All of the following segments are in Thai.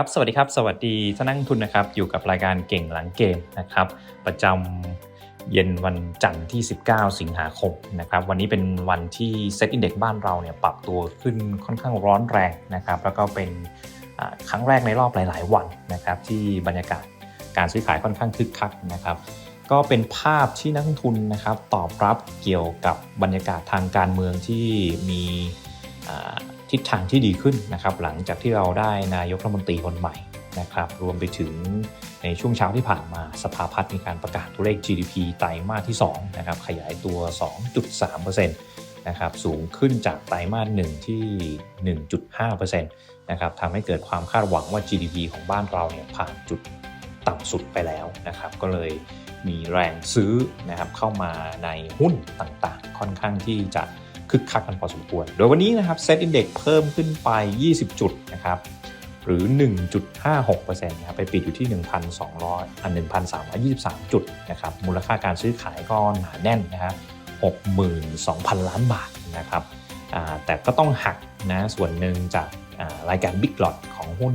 ครับสวัสดีครับสวัสดีท่านนักลงทุนนะครับอยู่กับรายการเก่งหลังเกมนะครับประจำเย็นวันจันทร์ที่ 19 สิงหาคมนะครับวันนี้เป็นวันที่เซ็ตอินเด็กบ้านเราเนี่ยปรับตัวขึ้นค่อนข้างร้อนแรงนะครับแล้วก็เป็นครั้งแรกในรอบหลาย ๆ วันนะครับที่บรรยากาศการซื้อขายค่อนข้างคึกคักนะครับก็เป็นภาพที่นักทุนนะครับตอบรับเกี่ยวกับบรรยากาศทางการเมืองที่มี ทิศทางที่ดีขึ้นนะครับ หลังจากที่เราได้นายกรัฐมนตรีคนใหม่นะครับ รวมไปถึงในช่วงเช้าที่ผ่านมาสภาพัฒน์มีการประกาศตัวเลข GDP ไตรมาสที่2นะครับขยายตัว 2.3%นะครับสูงขึ้นจากไตรมาส1ที่ 1.5%นะครับทำให้เกิดความคาดหวังว่า GDP ของบ้านเราเนี่ยผ่านจุดต่ำสุดไปแล้วนะครับ ก็เลยมีแรงซื้อนะครับเข้ามาในหุ้นต่างๆ ค่อนข้างที่จะ คึกคักกันพอสมควร โดยวันนี้นะครับเซตอินเด็กเพิ่มขึ้นไป 20 จุดนะครับหรือ 1.56%นะครับไปปิดอยู่ที่ 1,200อัน1,323 จุดนะครับมูลค่าการซื้อขายก็หนาแน่นนะครับ62,000 ล้านบาทนะครับแต่ก็ต้องหักนะส่วนหนึ่งจากรายการ Big Lot ของหุ้น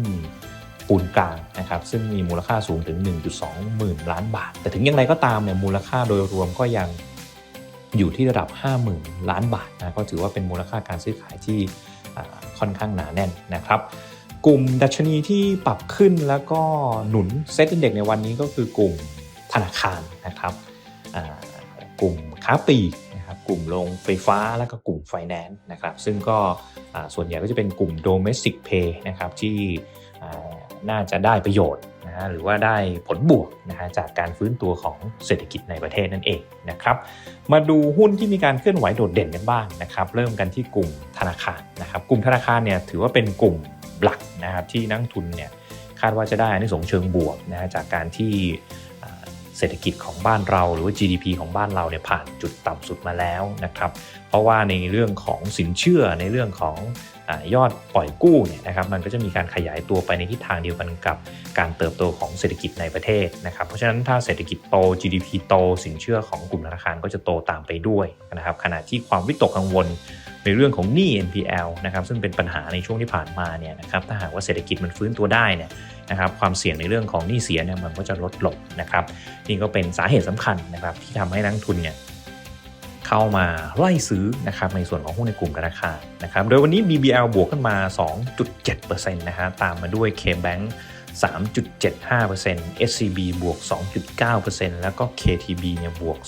ปูนกลางนะครับซึ่งมีมูลค่าสูงถึง 1.2 หมื่นล้านบาท แต่ถึงอย่างไรก็ตามเนี่ยมูลค่าโดยรวมก็ยัง อยู่ที่ระดับ 50,000 ล้านบาทนะก็ถือว่าเป็นมูลค่าการซื้อขายที่ค่อนข้างหนาแน่นนะครับ กลุ่มดัชนีที่ปรับขึ้นแล้วก็หนุนเซ็ตอินเด็กในวันนี้ก็คือกลุ่มธนาคารนะครับกลุ่มค้าปลีกนะครับกลุ่มโรงไฟฟ้าแล้วก็กลุ่มไฟแนนซ์นะครับ ซึ่งก็ส่วนใหญ่ก็จะเป็นกลุ่ม domestic pay นะครับที่ น่าจะได้ประโยชน์นะฮะหรือว่าได้ผลบวกนะฮะจากการฟื้นตัวของเศรษฐกิจในประเทศนั่นเองนะครับมาดูหุ้นที่มีการเคลื่อนไหวโดดเด่นกันบ้างนะครับเริ่มกันที่กลุ่มธนาคารนะครับกลุ่มธนาคารเนี่ยถือว่าเป็นกลุ่มหลักนะครับที่นักทุนเนี่ยคาดว่าจะได้อนิสงเชิงบวกนะฮะจากการที่เศรษฐกิจของบ้านเราหรือว่า GDP ของบ้านเราเนี่ยผ่านจุดต่ำสุดมาแล้วนะครับ เพราะว่าในเรื่องของสินเชื่อในเรื่องของ อยอดปล่อยกู้เนี่ยนะครับมันก็จะมีการขยายตัวไปในทิศทางเดียวกันกับการเติบโตของเศรษฐกิจในประเทศนะครับ เพราะฉะนั้นถ้าเศรษฐกิจโต GDP โต สินเชื่อของกลุ่มธนาคารก็จะโตตามไปด้วยนะครับขณะที่ความวิตกกังวลในเรื่องของหนี้ NPL นะครับซึ่งเป็นปัญหาในช่วงที่ผ่านมาเนี่ยนะครับถ้าหากว่าเศรษฐกิจมันฟื้นตัวได้เนี่ยนะครับความเสี่ยงในเรื่องของหนี้เสียเนี่ยมันก็จะลดลงนะครับนี่ก็เป็นสาเหตุสำคัญนะครับที่ทำให้นักทุนเนี่ย เข้ามาไล่ซื้อนะครับในส่วนของหุ้นในกลุ่มธนาคารนะครับโดยวันนี้ BBL บวกขึ้นมา 2.7%นะฮะตามมาด้วย KBank 3.75% SCB บวก 2.9%แล้วก็ KTB เนี่ยบวก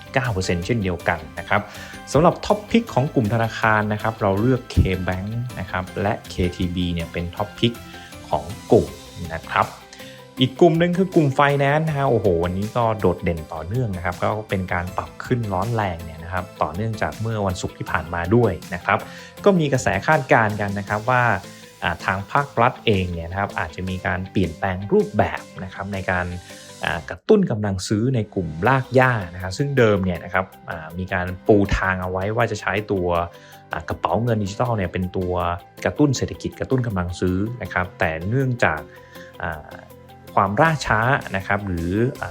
2.9%เช่นเดียวกันนะครับสำหรับท็อปพิกของกลุ่มธนาคารนะครับเราเลือก KBank นะครับและ KTB เนี่ยเป็นท็อปพิกของกลุ่มนะครับ อีกกลุ่มหนึ่งคือกลุ่มไฟแนนซ์นะฮะโอ้โหวันนี้ก็โดดเด่นต่อเนื่องนะครับ ก็เป็นการปรับขึ้นร้อนแรงเนี่ยนะครับต่อเนื่องจากเมื่อวันศุกร์ที่ผ่านมาด้วยนะครับ ก็มีกระแสคาดการณ์กันนะครับว่าทางภาครัฐเองเนี่ยนะครับอาจจะมีการเปลี่ยนแปลงรูปแบบนะครับในการกระตุ้นกำลังซื้อในกลุ่มลากย่านะครับซึ่งเดิมเนี่ยนะครับมีการปูทางเอาไว้ว่าจะใช้ตัวกระเป๋าเงินดิจิทัลเนี่ยเป็นตัวกระตุ้นเศรษฐกิจกระตุ้นกำลังซื้อนะครับแต่เนื่องจาก ความล่าช้านะครับหรืออ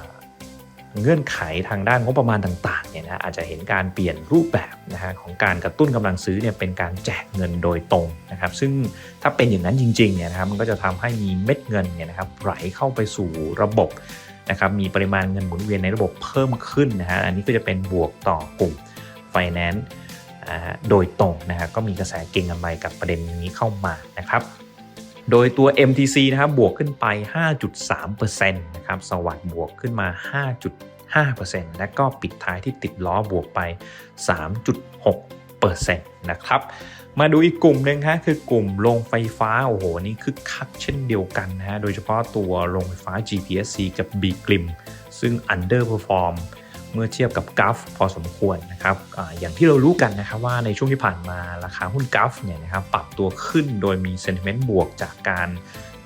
เงื่อนไขทางด้านงบประมาณต่างๆเนี่ยนะอาจจะเห็นการเปลี่ยนรูปแบบนะฮะของการกระตุ้นกำลังซื้อเนี่ยเป็นการแจกเงินโดยตรงนะครับซึ่งถ้าเป็นอย่างนั้นจริงๆเนี่ยนะครับมันก็จะทำให้มีเม็ดเงินเนี่ยนะครับไหลเข้าไปสู่ระบบนะครับมีปริมาณเงินหมุนเวียนในระบบเพิ่มขึ้นนะฮะอันนี้ก็จะเป็นบวกต่อกลุ่ม Finance อ่าโดยตรงนะฮะก็มีกระแสเก็งกำไรกับประเด็นนี้เข้ามานะครับ โดยตัว MTC นะครับบวกขึ้นไป 5.3%นะครับสวัสด์บวกขึ้นมา 5.5%และก็ปิดท้ายที่ติดล้อบวกไป 3.6%นะครับมาดูอีกกลุ่มหนึ่งฮะคือกลุ่มโรงไฟฟ้า โอ้โห นี่คึกคักเช่นเดียวกันนะฮะ โดยเฉพาะตัวโรงไฟฟ้า GPSC กับ B กลิมซึ่ง underperform เเมื่อเทียบกับกัฟพอสมควรนะครับออย่างที่เรารู้กันนะครับว่าในช่วงที่ผ่านมาราคาหุ้นกัฟเนี่ยนะครับปรับตัวขึ้นโดยมี sentiment บวกจากการ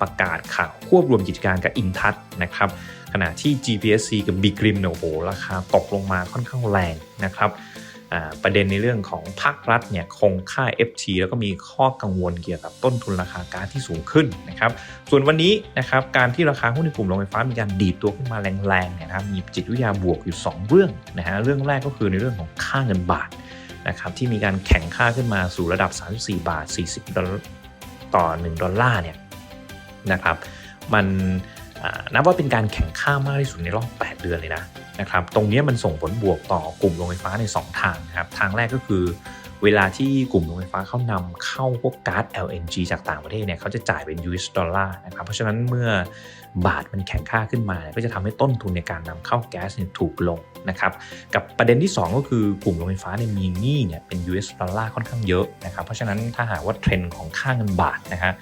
ประกาศข่าวควบรวมกิจการกับอินทัศนะครับขณะที่ GPSC กับ b กริมเนี่ยโอ้โหราคาตกลงมาค่อนข้างแรงนะครับ ประเด็นในเรื่องของภาครัฐเนี่ยคงค่า FT แล้วก็มีข้อกังวลเกี่ยวกับต้นทุนราคาก๊าซที่สูงขึ้นนะครับ ส่วนวันนี้นะครับการที่ราคาหุ้นในกลุ่มโรงไฟฟ้ามีการดีดตัวขึ้นมาแรงๆเนี่ยนะครับมีจิตวิทยาบวกอยู่ 2 เรื่องนะฮะเรื่องแรกก็คือในเรื่องของค่าเงินบาทนะครับที่มีการแข่งค่าขึ้นมาสู่ระดับ 34 บาท 40 ดอลลาร์ต่อ 1 ดอลลาร์เนี่ยนะครับมันนับว่าเป็นการแข่งข้ามากที่สุดในรอบ 8 เดือนเลยนะ นะครับ ตรงนี้มันส่งผลบวกต่อกลุ่มโรงไฟฟ้าใน 2 ทางนะครับ ทางแรกก็คือ เวลาที่กลุ่มโรงไฟฟ้าเขานำเข้าพวกก๊าซ LNG จากต่างประเทศเนี่ยเขาจะจ่ายเป็น US ดอลลาร์นะครับเพราะฉะนั้นเมื่อบาทมันแข็งค่าขึ้นมาก็จะทำให้ต้นทุนในการนำเข้าแก๊สเนี่ยถูกลงนะครับกับประเด็นที่ 2 ก็คือกลุ่มโรงไฟฟ้าเนี่ยมีหนี้เนี่ยเป็น US ดอลลาร์ค่อนข้างเยอะนะครับเพราะฉะนั้นถ้าหากว่าเทรนด์ของค่าเงินบาทนะฮะ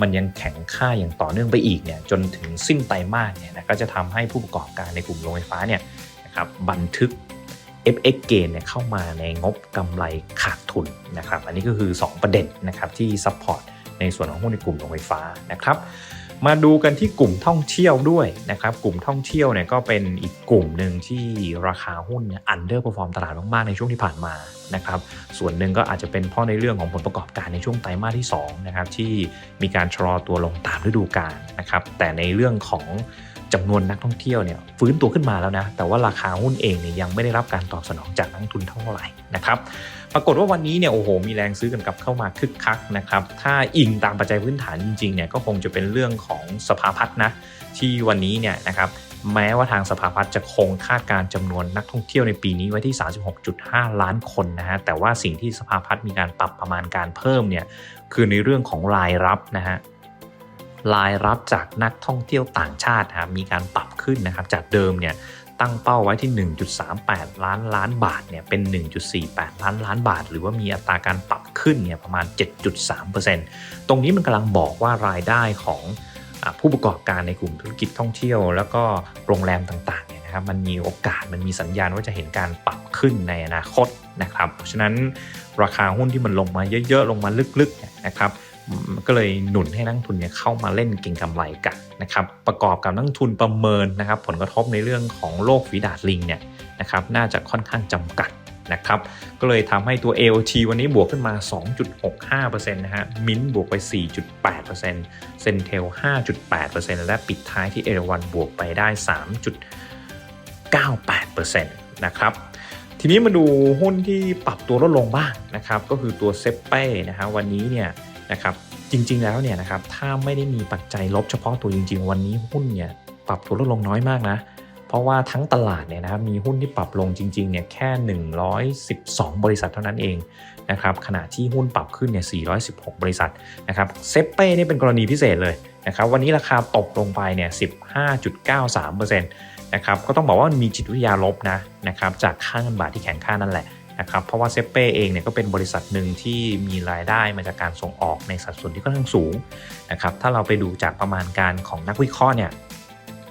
มันยังแข็งค่าอย่างต่อเนื่องไปอีกเนี่ยจนถึงสิ้นไตรมาสเนี่ยนะก็จะทำให้ผู้ประกอบการในกลุ่มโรงไฟฟ้าเนี่ยนะครับบันทึก FX gain เนี่ยเข้ามาในงบกำไรขาดทุนนะครับ อันนี้ก็คือ 2 ประเด็นนะครับที่ซัพพอร์ตในส่วนของหุ้นในกลุ่มโรงไฟฟ้านะครับ มาดูกันที่กลุ่มท่องเที่ยวด้วยนะครับ กลุ่มท่องเที่ยวเนี่ยก็เป็นอีกกลุ่มหนึ่งที่ราคาหุ้นอันเดอร์เพอร์ฟอร์มตลาดมากๆในช่วงที่ผ่านมานะครับ ส่วนหนึ่งก็อาจจะเป็นเพราะในเรื่องของผลประกอบการในช่วงไตรมาสที่2นะครับที่มีการชะลอตัวลงตามฤดูกาลนะครับ แต่ในเรื่องของ จำนวนนักท่องเที่ยวเนี่ยฟื้นตัวขึ้นมาแล้วนะ แต่ว่าราคาหุ้นเองเนี่ยยังไม่ได้รับการตอบสนองจากนักทุนเท่าไหร่นะครับปรากฏว่าวันนี้เนี่ยโอ้โหมีแรงซื้อกันกลับเข้ามาคึกคักนะครับถ้าอิงตามปัจจัยพื้นฐานจริงๆเนี่ยก็คงจะเป็นเรื่องของสภาพัฒน์นะที่วันนี้เนี่ยนะครับแม้ว่าทางสภาพัฒน์จะคงคาดการณ์จำนวนนักท่องเที่ยวในปีนี้ไว้ที่ 36.5 ล้านคนนะฮะแต่ว่าสิ่งที่สภาพัฒน์มีการปรับประมาณการเพิ่มเนี่ยคือในเรื่องของรายรับนะฮะ รายรับจากนักท่องเที่ยวต่างชาติครับมีการปรับขึ้นนะครับจากเดิมเนี่ยตั้งเป้าไว้ที่ 1.38 ล้านล้านบาทเนี่ยเป็น 1.48 ล้านล้านบาท หรือว่ามีอัตราการปรับขึ้นเนี่ยประมาณ 7.3%ตรงนี้มันกำลังบอกว่ารายได้ของอผู้ประกอบการในกลุ่มธุรกิจท่องเที่ยว แล้วก็โรงแรมต่างๆเนี่ยนะครับมันมีโอกาสมันมีสัญญาณว่าจะเห็นการปรับขึ้นในอนาคตนะครับเพราะฉะนั้นราคาหุ้นที่มันลงมาเยอะๆ ลงมาลึกๆนะครับ ก็เลยหนุนให้นักทุนเนี่ยเข้ามาเล่นเก็งกำไรกันนะครับประกอบกับนักทุนประเมินนะครับ ผลกระทบในเรื่องของโรคฝีดาดลิงเนี่ยนะครับน่าจะค่อนข้างจำกัดนะครับก็เลยทำให้ตัว AOT วันนี้บวกขึ้นมา 2.65%นะฮะ มินบวกไป 4.8%เซนเทล 5.8%และปิดท้ายที่เอราวันบวกไปได้ 3.98%นะครับทีนี้มาดูหุ้นที่ปรับตัวลดลงบ้างนะครับ ก็คือตัวเซเป้นะฮะวันนี้เนี่ย นะครับจริง ๆ แล้วเนี่ยนะครับถ้าไม่ได้มีปัจจัยลบเฉพาะตัวจริง ๆ วันนี้หุ้นเนี่ยปรับตัวลดลงน้อยมากนะ เพราะว่าทั้งตลาดเนี่ยนะครับมีหุ้นที่ปรับลงจริงๆเนี่ยแค่ 112 บริษัทเท่านั้นเองนะครับขณะที่หุ้นปรับขึ้นเนี่ย 416 บริษัทนะครับเซปเป้นี่เป็นกรณีพิเศษเลยนะครับวันนี้ราคาตกลงไปเนี่ย 15.93%นะครับก็ต้องบอกว่ามันมีจิตวิทยาลบนะนะครับจากค่าเงินบาทที่แข็งค่านั่นแหละ นะครับเพราะว่าเซเป้เองเนี่ยก็เป็นบริษัทหนึ่งที่มีรายได้มาจากการส่งออกในสัดส่วนที่ค่อนข้างสูงนะครับถ้าเราไปดูจากประมาณการของนักวิเคราะห์เนี่ย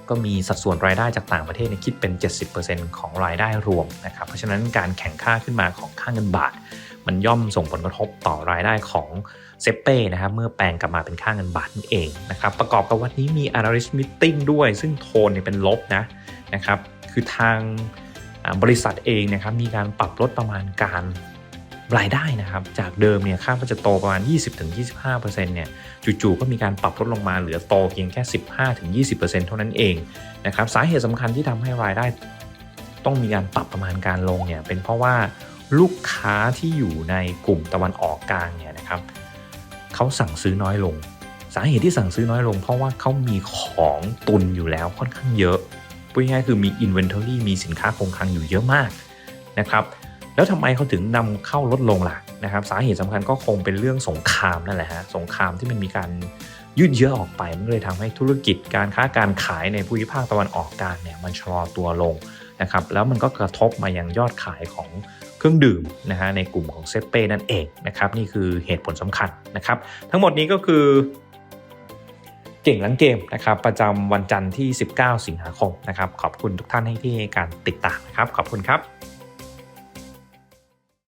ก็มีสัดส่วนรายได้จากต่างประเทศเนี่ยคิดเป็น 70%ของรายได้รวมนะครับเพราะฉะนั้นการแข่งค่าขึ้นมาของค่าเงินบาท มันย่อมส่งผลกระทบต่อรายได้ของเซเป้นะครับเมื่อแปลงกลับมาเป็นค่าเงินบาทนั่นเองนะครับประกอบกับวันนี้มี analyst meeting ด้วย ซึ่งโทนเนี่ยเป็นลบนะนะครับคือทาง บริษัทเองนะครับมีการปรับลดประมาณการรายได้นะครับจากเดิมเนี่ยคาดว่าจะโตประมาณ 20-25%เนี่ยจู่ๆก็มีการปรับลดลงมาเหลือโตเพียงแค่ 15-20%เท่านั้นเองนะครับสาเหตุสำคัญที่ทำให้รายได้ ต้องมีการปรับประมาณการลงเนี่ยเป็นเพราะว่าลูกค้าที่อยู่ในกลุ่มตะวันออกกลางเนี่ยนะครับเขาสั่งซื้อน้อยลง สาเหตุที่สั่งซื้อน้อยลง เพราะว่าเขามีของตุนอยู่แล้วค่อนข้างเยอะ พูดง่ายๆคือมี inventory มีสินค้าคงคลังอยู่เยอะมากนะครับแล้วทำไมเขาถึงนำเข้าลดลงล่ะนะครับสาเหตุสำคัญก็คงเป็นเรื่องสงครามนั่นแหละฮะสงครามที่มันมีการยืดเยื้อออกไปมันเลยทำให้ธุรกิจการค้าการขายในภูมิภาคตะวันออกกลางเนี่ยมันชะลอตัวลงนะครับแล้วมันก็กระทบมายังยอดขายของเครื่องดื่มนะฮะในกลุ่มของเซเป้นั่นเองนะครับนี่คือเหตุผลสำคัญนะครับทั้งหมดนี้ก็คือ เก่งหลังเกมนะครับประจำวันจันทร์ที่ 19 สิงหาคมนะครับขอบคุณทุกท่านให้ที่การติดตามนะครับขอบคุณครับ